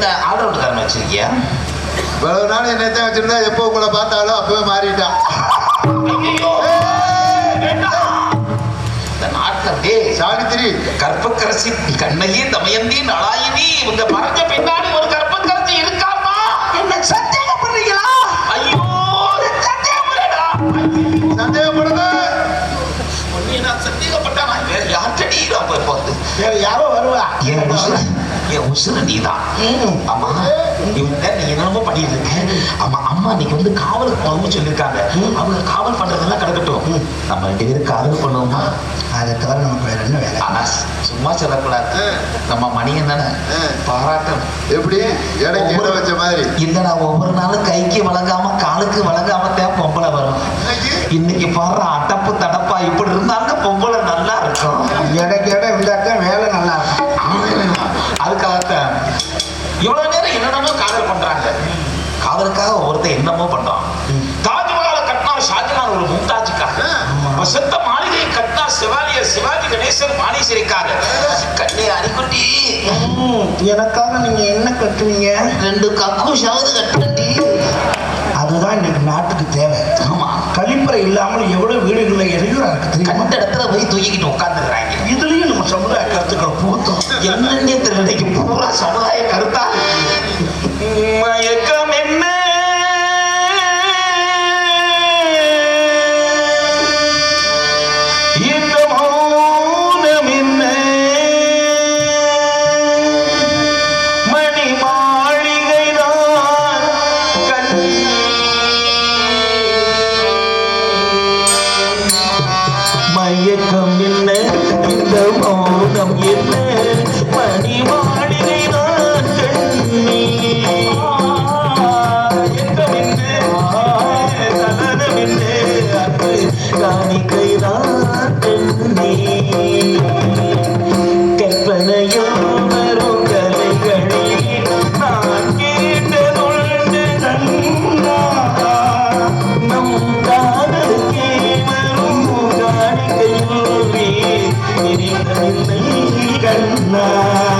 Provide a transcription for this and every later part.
இங்க இருந்து இந்த ஆர்டர் விட்டுக்காரன் வச்சிருக்கியா? இவ்வளவு நாள் என்னத்தான் வச்சிருந்தா எப்போ உங்களை பார்த்தாலும் அப்பவே மாறிட்டான்! இந்த அப்படியே சாவித்திரி. கற்பக்கரசி கண்ணகி தமயந்தி நலாயினி இவங்க மறைஞ்ச பின்னாடி ஒரு கற்பக்கரசி இருக்காமா? என்ன சந்தேகம் பண்றீங்களா ஐயோ உன்னைய நான் சந்தேகப்பட்டா நான் வேற போய் பார்த்து? வேற யாரோ வருவா? என் உசுர என் உசுர நீதான். ம். ஆமா இவங்க நீ என்னமோ பண்ணிட்டு இருக்க ஆமா அம்மா இன்னைக்கு வந்து காவலுக்கு போகணும்னு சொல்லியிருக்காங்க. அவங்க காவல் பண்றதெல்லாம் கிடக்கட்டும். நம்ம ரெண்டு பேரும் காவல் பண்ணுவோமா? அதை தவிர நமக்கு வேற என்ன வேலை? ஆனா சும்மா சொல்லக்கூடாது. நம்ம மணியன் தானே. பாராட்டம் எப்படி? இடைக்கு இடம் வச்ச மாதிரி. இல்லடா ஒவ்வொரு நாளும் கைக்கு வழங்காம காலுக்கு வழங்காம தான் பொம்பளை வரும். இன்னைக்கு பாரு அடப்பு தடப்பா இப்படி இருந்தாங்க பொம்பளை நல்லா இருக்கும். இடைக்கு இடம் இருந்தாத்தான் வேலை நல்லா இருக்கும் இவ்வளவு நேரம் என்னென்னமோ காதல் பண்றாங்க. காதலுக்காக ஒருத்தன் என்னமோ பண்றான் தாஜ்மஹாலை கட்டினா ஷாஜகான் ஒரு மும்தாஜுக்காக. வசந்த மாளிகையை கட்டினா சிவாலிய சிவாஜி கணேசன் மானேஸ்வரிக்காக கண்ணே அரிக்குட்டி ம், எனக்காக நீங்க என்ன கட்டுவீங்க ரெண்டு கக்கூஷாவது கட்டுண்டி அதுதான் இன்னைக்கு நாட்டுக்கு தேவை. ஆமா. கழிப்பறை இல்லாமல் எவ்வளவு வீடுகள்ல இடையூறா இருக்கு தெரியுமா? கண்ட இடத்துல போய் தூக்கிட்டு உட்காந்துக்கிறாங்க இதுலயும் நம்ம சமுதாய கருத்துக்களை பூத்தோம் என்னன்னே தெரியலைக்கு பூரா சமுதாய கருத்தா மயக்கம் என்ன? இந்த மௌனம் என்ன? மணி மாளிகை தான் மயக்கம் என்ன? இந்த மௌனம் என்ன? Kuni kuni ganna.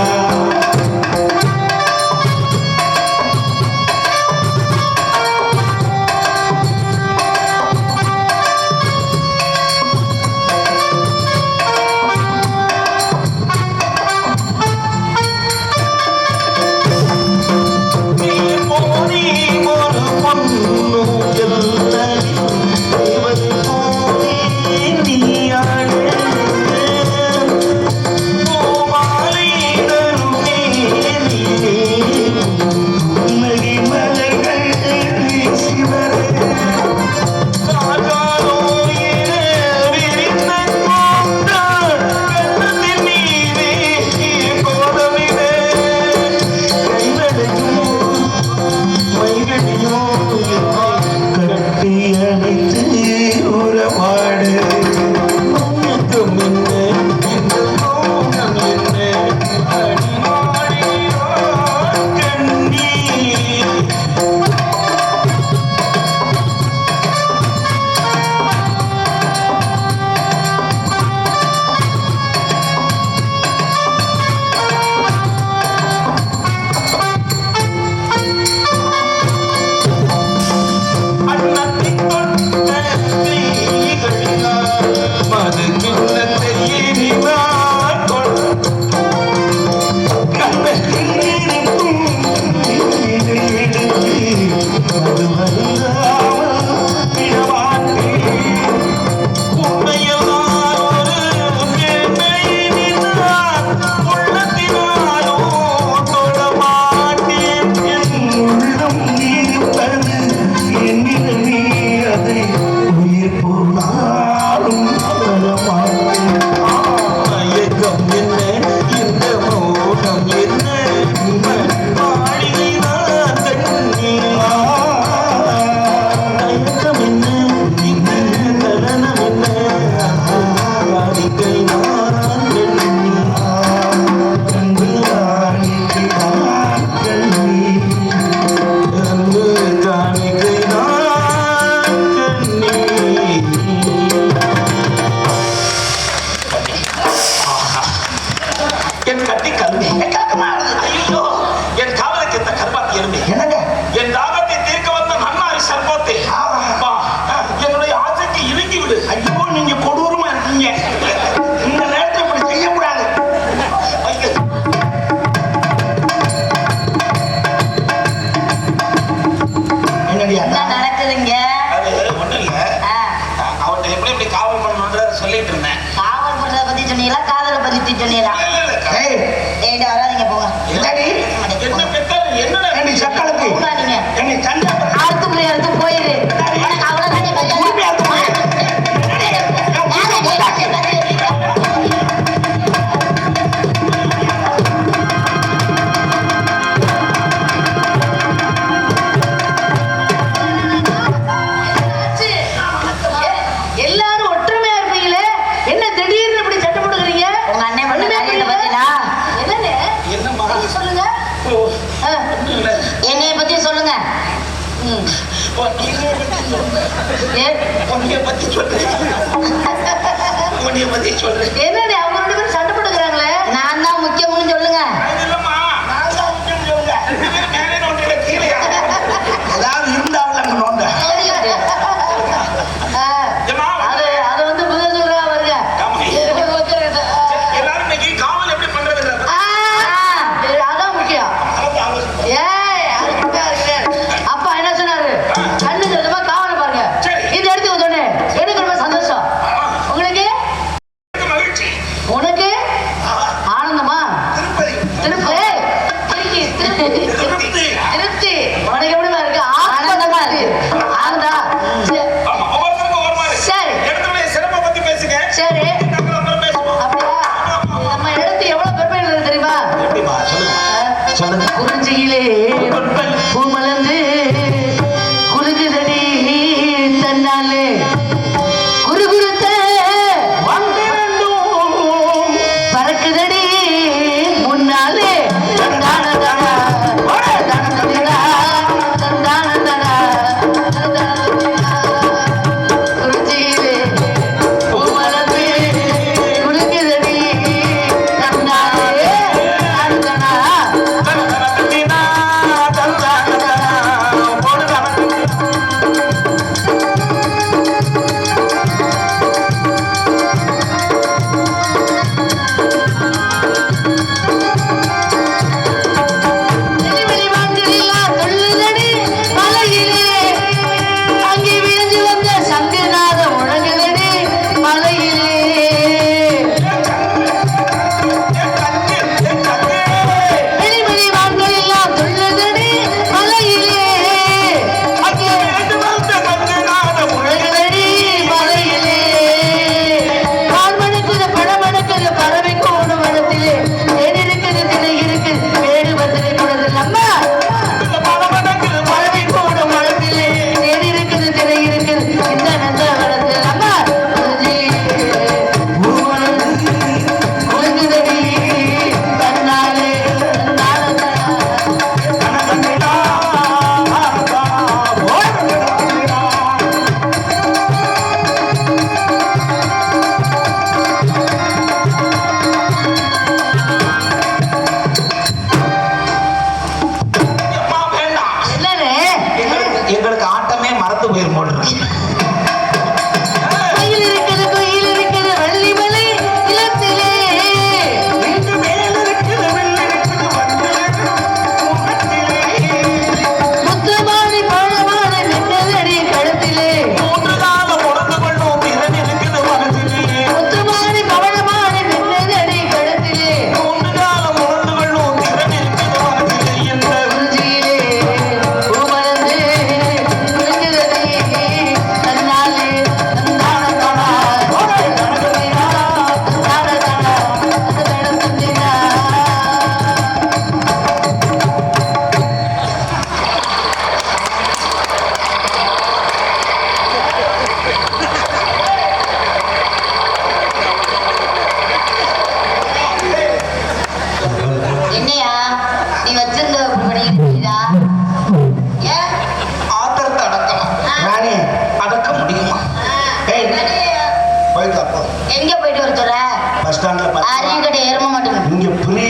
இருக்காங்க அரியும் கடை ஏற மாட்டேன் நீங்க புரி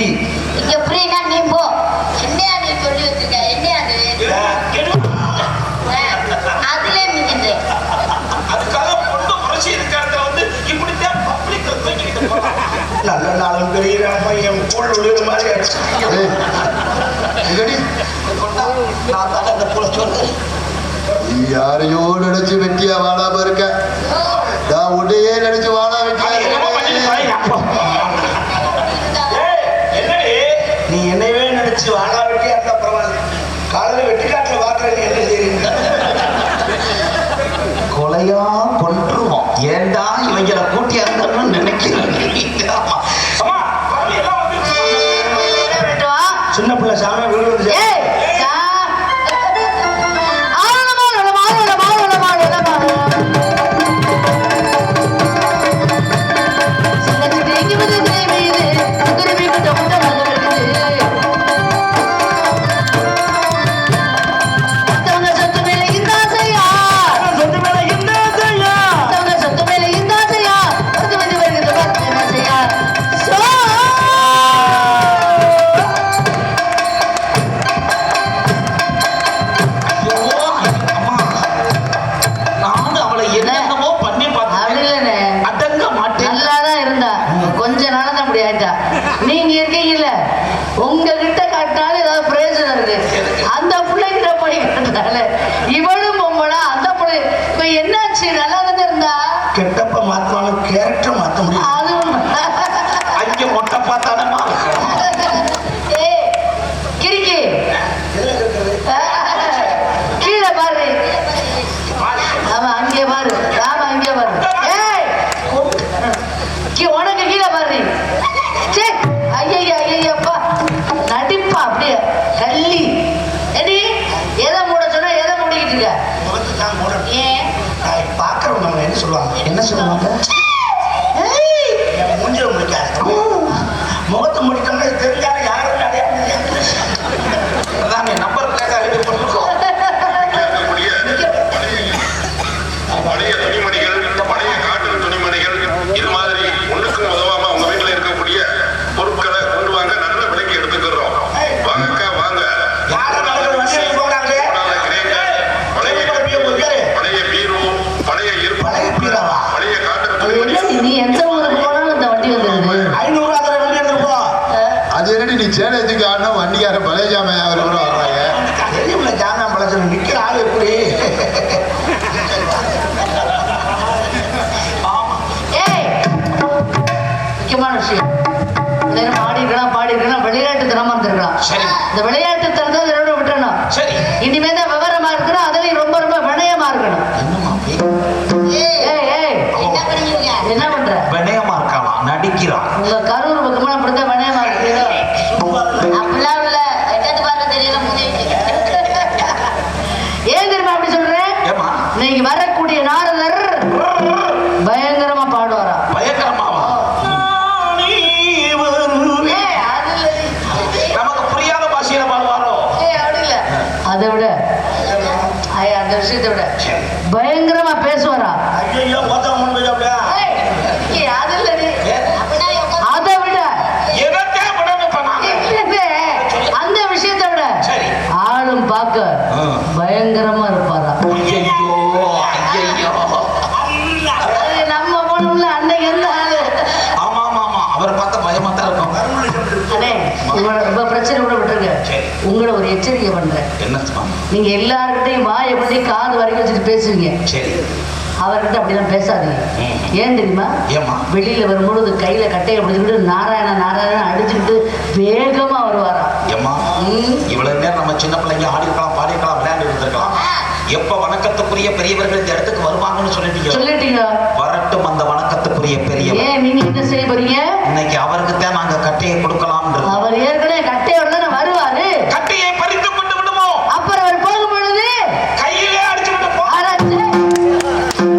இங்க புரினா நீ போ. என்னையா நீ சொல்லி வச்சிருக்க? என்னையா அது அதுல மிதின்றேன் அதுக்காக பொண்ணு புரட்சி இருக்கிறதுல வந்து இப்படித்தான் பப்ளிக் நல்ல நாளும் பெரிய என் கூழ் விழுது மாதிரி நான் தான் யாரையோ நினைச்சு வெட்டியா வாழாம இருக்க? நான் உன்னையே நினைச்சு வாழா வெட்டி சரியா கொன்றுவோம். ஏண்டா இவங்களை கூட்டி அந்தன்னு நினைக்கிறேன் சின்ன பிள்ளை சாமி விழுந்து கட்சிக்கார பழைய அவர் கூட வர்றாங்க தெரியுமில்ல ஜாமான் பழசு நிற்கிற ஆள் எப்படி? முக்கியமான விஷயம். பாடிருக்கலாம் பாடிருக்கலாம் விளையாட்டு தினமா இருந்திருக்கலாம் இந்த விளையாட்டு நீங்க எல்லார்கிட்டையும் வாயை பண்ணி காது வரைக்கும் வச்சுட்டு பேசுவீங்க. சரி. அவர்கிட்ட அப்படிலாம் பேசாதீங்க. ஏன் தெரியுமா? வெளியில வரும்பொழுது கையில கட்டையை பிடிச்சிக்கிட்டு நாராயண நாராயண அடிச்சுக்கிட்டு வேகமா வருவாராம். இவ்வளவு நேரம் நம்ம சின்ன பிள்ளைங்க ஆடிருக்கலாம் பாடிருக்கலாம் விளையாண்டு இருந்திருக்கலாம். எப்ப வணக்கத்துக்குரிய பெரியவர்கள் இந்த இடத்துக்கு வருவாங்கன்னு சொல்லிட்டீங்க சொல்லிட்டீங்களா? வரட்டும் அந்த வணக்கத்துக்குரிய பெரிய ஏன் நீங்க என்ன செய்ய போறீங்க? இன்னைக்கு அவருக்கு தான் நாங்க கட்டையை கொடுக்கலாம்.